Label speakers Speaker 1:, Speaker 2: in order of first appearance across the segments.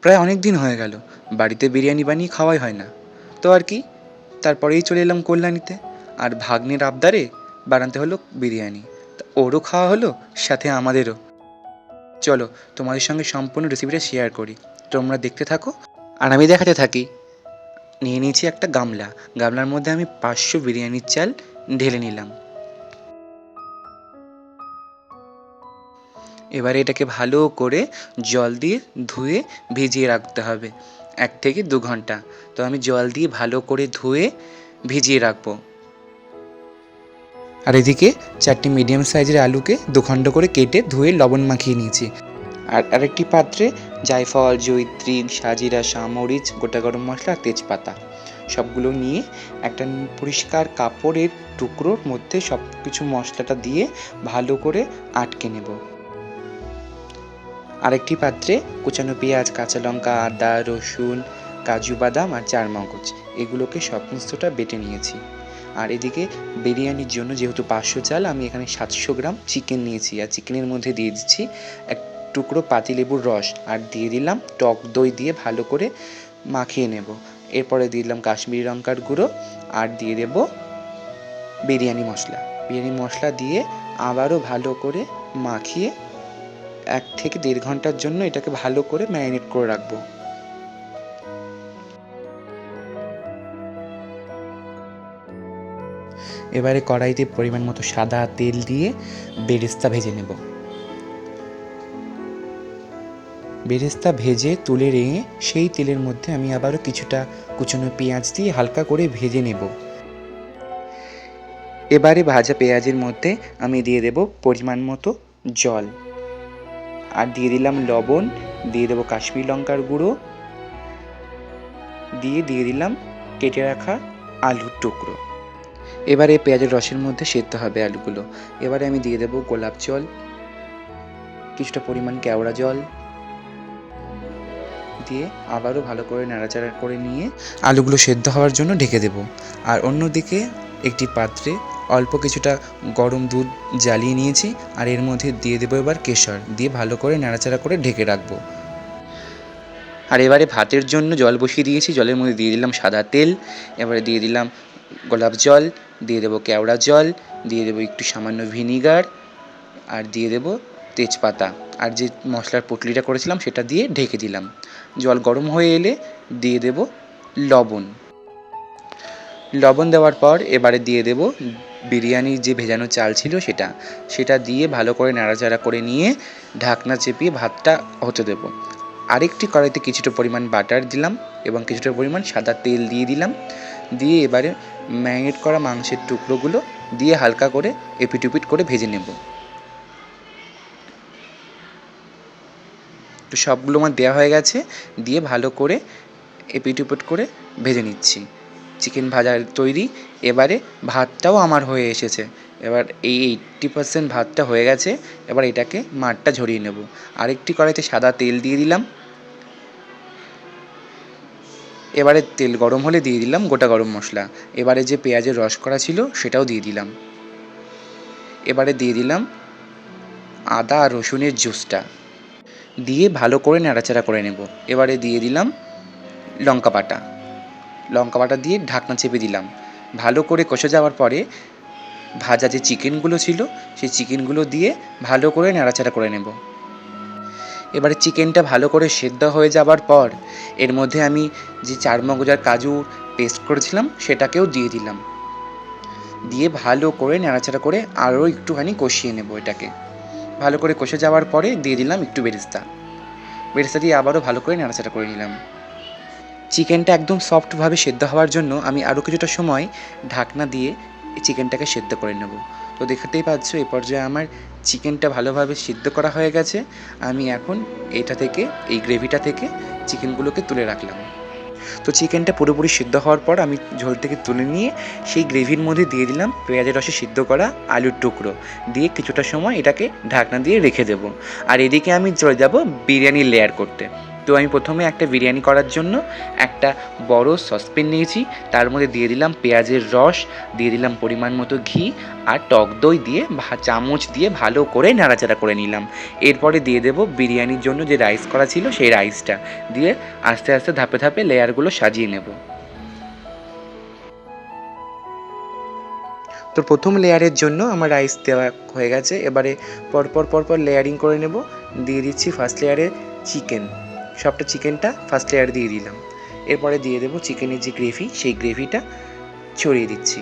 Speaker 1: প্রায় অনেক দিন হয়ে গেল, বাড়িতে বিরিয়ানি বানিয়ে খাওয়াই হয় না। তো আর কি, তারপরেই চলে এলাম কল্যাণীতে। আর ভাগ্নের আবদারে বানাতে হলো বিরিয়ানি। ওরও খাওয়া হলো, সাথে আমাদেরও। চলো, তোমাদের সঙ্গে সম্পূর্ণ রেসিপিটা শেয়ার করি। তোমরা দেখতে থাকো, আর আমি দেখাতে থাকি। নিয়ে নিয়েছি একটা গামলা। গামলার মধ্যে আমি পাঁচশো বিরিয়ানির চাল ঢেলে নিলাম। এবারে এটাকে ভালো করে জল দিয়ে ধুয়ে ভিজিয়ে রাখতে হবে, এক থেকে দু ঘণ্টা। তো আমি জল দিয়ে ভালো করে ধুয়ে ভিজিয়ে রাখব। আর এদিকে চারটি মিডিয়াম সাইজের আলুকে দুখণ্ড করে কেটে ধুয়ে লবণ মাখিয়ে নিয়েছি। আর আরেকটি পাত্রে জায়ফল জৈত্রী সাজিরা সামরিচ গোটা গরম মশলা, তেজপাতা, সবগুলো নিয়ে একটা পরিষ্কার কাপড়ের টুকরোর মধ্যে সব কিছু মশলাটা দিয়ে ভালো করে আটকে নেব। আরেকটি পাত্রে কুচানো পেঁয়াজ, কাঁচা লঙ্কা, আদা, রসুন, কাজু বাদাম আর চার মগজ এগুলোকে সমস্তটা বেটে নিয়েছি। আর এদিকে বিরিয়ানির জন্য যেহেতু পাঁচশো চাল, আমি এখানে সাতশো গ্রাম চিকেন নিয়েছি। আর চিকেনের মধ্যে দিয়ে দিচ্ছি এক টুকরো পাতিলেবুর রস। আর দিয়ে দিলাম টক দই দিয়ে ভালো করে মাখিয়ে নেব। এরপরে দিয়ে দিলাম কাশ্মীরি লঙ্কার গুঁড়ো। আর দিয়ে দেব বিরিয়ানি মশলা। বিরিয়ানি মশলা দিয়ে আবারও ভালো করে মাখিয়ে এক থেকে দেড় ঘণ্টার জন্য এটাকে ভালো করে ম্যারিনেট করে রাখব। এবারে কড়াইতে পরিমাণ মতো সাদা তেল দিয়ে বেরেস্তা ভেজে নেব। বেরেস্তা ভেজে তুলে রেঙে সেই তেলের মধ্যে আমি আবারও কিছুটা কুচনো পেঁয়াজ দিয়ে হালকা করে ভেজে নেব। এবারে ভাজা পেঁয়াজের মধ্যে আমি দিয়ে দেব পরিমাণ মতো জল। আর দিয়ে দিলাম লবণ, দিয়ে দেবো কাশ্মীর লঙ্কার গুঁড়ো, দিয়ে দিয়ে দিলাম কেটে রাখা আলুর টুকরো। এবারে পেঁয়াজের রসের মধ্যে সেদ্ধ হবে আলুগুলো। এবারে আমি দিয়ে দেবো গোলাপ জল, কিছুটা পরিমাণ কেওড়া জল, দিয়ে আবারও ভালো করে নাড়াচাড়া করে নিয়ে আলুগুলো সেদ্ধ হওয়ার জন্য ঢেকে দেব। আর অন্যদিকে একটি পাত্রে অল্প কিছুটা গরম দুধ জ্বালিয়ে নিয়েছি আর এর মধ্যে দিয়ে দেবো এবার কেশর। দিয়ে ভালো করে নাড়াচাড়া করে ঢেকে রাখব। আর এবারে ভাতের জন্য জল বসিয়ে দিয়েছি। জলের মধ্যে দিয়ে দিলাম সাদা তেল। এবারে দিয়ে দিলাম গোলাপ জল। দিয়ে দেবো কেওড়া জল। দিয়ে দেবো একটু সামান্য ভিনিগার। আর দিয়ে দেবো তেজপাতা। আর যে মশলার পুটলিটা করেছিলাম সেটা দিয়ে ঢেকে দিলাম। জল গরম হয়ে এলে দিয়ে দেব লবণ। লবণ দেওয়ার পর এবারে দিয়ে দেব বিরিয়ানির যে ভেজানো চাল ছিল সেটা। সেটা দিয়ে ভালো করে নাড়াচাড়া করে নিয়ে ঢাকনা চেপিয়ে ভাতটা হতে দেবো। আরেকটি কড়াইতে কিছুটা পরিমাণ বাটার দিলাম এবং কিছুটা পরিমাণ সাদা তেল দিয়ে দিলাম। দিয়ে এবারে ম্যারিনেট করা মাংসের টুকরোগুলো দিয়ে হালকা করে এপিটুপিট করে ভেজে নেব। তো সবগুলো আমার দেওয়া হয়ে গেছে। দিয়ে ভালো করে এপিটুপিট করে ভেজে নিচ্ছি। চিকেন ভাজা তৈরি, এবারে ভাতটাও আমার হয়ে এসেছে। এবার এই এইট্টি পার্সেন্ট ভাতটা হয়ে গেছে, এবার এটাকে মাঠটা ঝরিয়ে নেব। আরেকটি কড়াইতে সাদা তেল দিয়ে দিলাম। এবারে তেল গরম হলে দিয়ে দিলাম গোটা গরম মশলা। এবারে যে পেঁয়াজের রস করা ছিল, সেটাও দিয়ে দিলাম। এবারে দিয়ে দিলাম আদা আর রসুনের জুসটা। দিয়ে ভালো করে নাড়াচাড়া করে নেব। এবারে দিয়ে দিলাম লঙ্কা বাটা। লঙ্কা বাটা দিয়ে ঢাকনা চেপে দিলাম। ভালো করে কষে যাওয়ার পরে ভাজা যে চিকেনগুলো ছিল, সেই চিকেনগুলো দিয়ে ভালো করে নাড়াচাড়া করে নেব। এবারে চিকেনটা ভালো করে সেদ্ধ হয়ে যাবার পর এর মধ্যে আমি যে চার মগজার কাজু পেস্ট করেছিলাম, সেটাকেও দিয়ে দিলাম। দিয়ে ভালো করে নাড়াচাড়া করে আরও একটুখানি কষিয়ে নেব এটাকে। ভালো করে কষে যাওয়ার পরে দিয়ে দিলাম একটু বেরেস্তা। বেরেস্তা দিয়ে আবারও ভালো করে নাড়াচাড়া করে নিলাম। চিকেনটা একদম সফটভাবে সেদ্ধ হওয়ার জন্য আমি আরও কিছুটা সময় ঢাকনা দিয়ে চিকেনটাকে সেদ্ধ করে নেব। তো দেখতেই পাচ্ছ এই পর্যায়ে আমার চিকেনটা ভালোভাবে সিদ্ধ করা হয়ে গেছে। আমি এখন এটা থেকে, এই গ্রেভিটা থেকে চিকেনগুলোকে তুলে রাখলাম। তো চিকেনটা পুরোপুরি সিদ্ধ হওয়ার পর আমি ঝোল থেকে তুলে নিয়ে সেই গ্রেভির মধ্যে দিয়ে দিলাম পেঁয়াজের রসে সিদ্ধ করা আলুর টুকরো। দিয়ে কিছুটা সময় এটাকে ঢাকনা দিয়ে রেখে দেবো। আর এদিকে আমি চলে যাব বিরিয়ানি লেয়ার করতে। তো আমি প্রথমে একটা বিরিয়ানি করার জন্য একটা বড় সসপ্যান নিয়েছি। তার মধ্যে দিয়ে দিলাম পেঁয়াজের রস, দিয়ে দিলাম পরিমাণ মতো ঘি আর টক দই দিয়ে চামচ দিয়ে ভালো করে নাড়াচাড়া করে নিলাম। এরপরে দিয়ে দেবো বিরিয়ানির জন্য যে রাইস করা ছিল সেই রাইসটা দিয়ে আস্তে আস্তে ধাপে ধাপে লেয়ারগুলো সাজিয়ে নেব। তো প্রথম লেয়ারের জন্য আমার রাইস দেওয়া হয়ে গেছে। এবারে পরপর পরপর লেয়ারিং করে নেব। দিয়ে দিচ্ছি ফার্স্ট লেয়ারে চিকেন সবটা চিকেনটা ফার্স্ট লেয়ার দিয়ে দিলাম। এরপরে দিয়ে দেবো চিকেনের যে গ্রেভি সেই গ্রেভিটা ছড়িয়ে দিচ্ছি।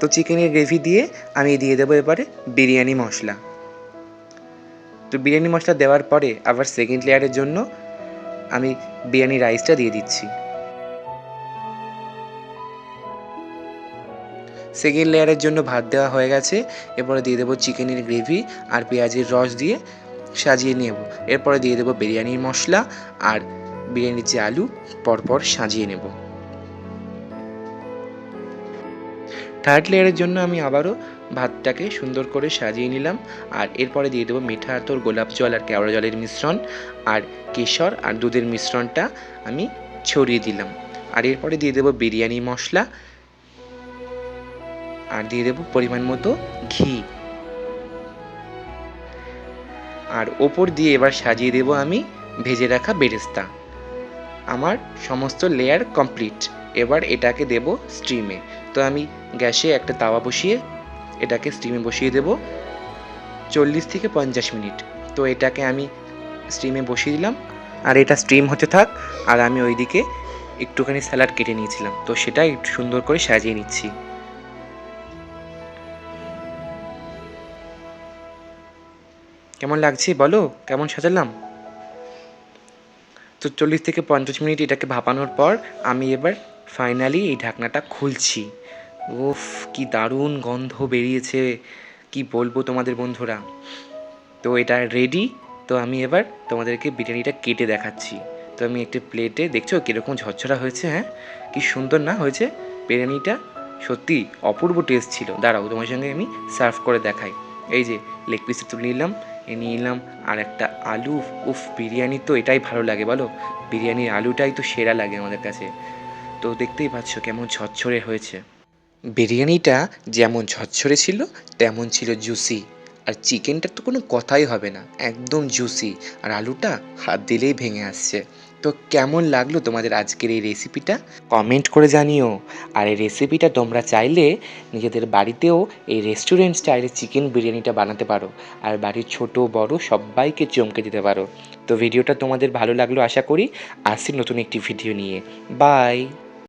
Speaker 1: তো চিকেনের গ্রেভি দিয়ে আমি দিয়ে দেবো এবারে বিরিয়ানি মশলা। তো বিরিয়ানি মশলা দেওয়ার পরে আবার সেকেন্ড লেয়ারের জন্য আমি বিরিয়ানি রাইসটা দিয়ে দিচ্ছি। সেকেন্ড লেয়ারের জন্য ভাত দেওয়া হয়ে গেছে। এরপরে দিয়ে দেবো চিকেনের গ্রেভি আর পেঁয়াজের রস দিয়ে সাজিয়ে নেব। এরপরে দিয়ে দেবো বিরিয়ানির মশলা আর বিরিয়ানির যে আলু, পরপর সাজিয়ে নেব। থার্ড লেয়ারের জন্য আমি আবারও ভাতটাকে সুন্দর করে সাজিয়ে নিলাম। আর এরপরে দিয়ে দেবো মিঠা আতর, গোলাপ জল আর কেওড়া জলের মিশ্রণ আর কেশর আর দুধের মিশ্রণটা আমি ছড়িয়ে দিলাম। আর এরপরে দিয়ে দেবো বিরিয়ানি মশলা আর দিয়ে দেবো পরিমাণ মতো ঘি। আর ওপর দিয়ে এবার সাজিয়ে দেবো আমি ভেজে রাখা বেরেস্তা। আমার সমস্ত লেয়ার কমপ্লিট এবার এটাকে দেব স্টিমে তো আমি গ্যাসে একটা তাওয়া বসিয়ে এটাকে স্টিমে বসিয়ে দেব চল্লিশ থেকে পঞ্চাশ মিনিট। তো এটাকে আমি স্টিমে বসিয়ে দিলাম। আর এটা স্টিম হতে থাক। আর আমি ওইদিকে একটুখানি স্যালাড কেটে নিয়েছিলাম। তো সেটা একটু সুন্দর করে সাজিয়ে নিচ্ছি। কেমন লাগছে বলো? কেমন সাজালাম? তো চল্লিশ থেকে পঞ্চাশ মিনিট এটাকে ভাপানোর পর আমি এবার ফাইনালি এই ঢাকনাটা খুলছি। উফ, কি দারুণ গন্ধ বেরিয়েছে। কি বলব তোমাদের বন্ধুরা? তো এটা রেডি তো আমি এবার তোমাদেরকে বিরিয়ানিটা কেটে দেখাচ্ছি। তো আমি একটি প্লেটে দেখছ কীরকম ঝরঝরা হয়েছে হ্যাঁ? কি সুন্দর না হয়েছে? বিরিয়ানিটা সত্যি অপূর্ব টেস্ট ছিল। দাঁড়াও, তোমার সঙ্গে আমি সার্ভ করে দেখাই। এই যে লেগ পিসটা তুলে নিলাম। নিয়ে নিলাম আর একটা আলু, উফ, বিরিয়ানি তো এটাই ভালো লাগে বলো। বিরিয়ানির আলুটাই তো সেরা লাগে আমাদের কাছে। তো দেখতেই পাচ্ছ কেমন ঝরঝরে হয়েছে। বিরিয়ানিটা যেমন ঝরঝরে ছিল, তেমন ছিল জুসি আর চিকেনটার তো কোনো কথাই হবে না, একদম জুসি আর আলুটা হাত দিলেই ভেঙে আসছে। তো কেমন লাগল তোমাদের আজকের এই রেসিপিটা কমেন্ট করে জানিও। আর এই রেসিপিটা তোমরা চাইলে নিজেদের বাড়িতেও এই রেস্টুরেন্ট স্টাইলে চিকেন বিরিয়ানিটা বানাতে পারো। আর বাড়ির ছোট, বড় সবাইকে চমকে দিতে পারো। তো ভিডিওটা তোমাদের ভালো লাগল আশা করি। আসি নতুন একটি ভিডিও নিয়ে। বাই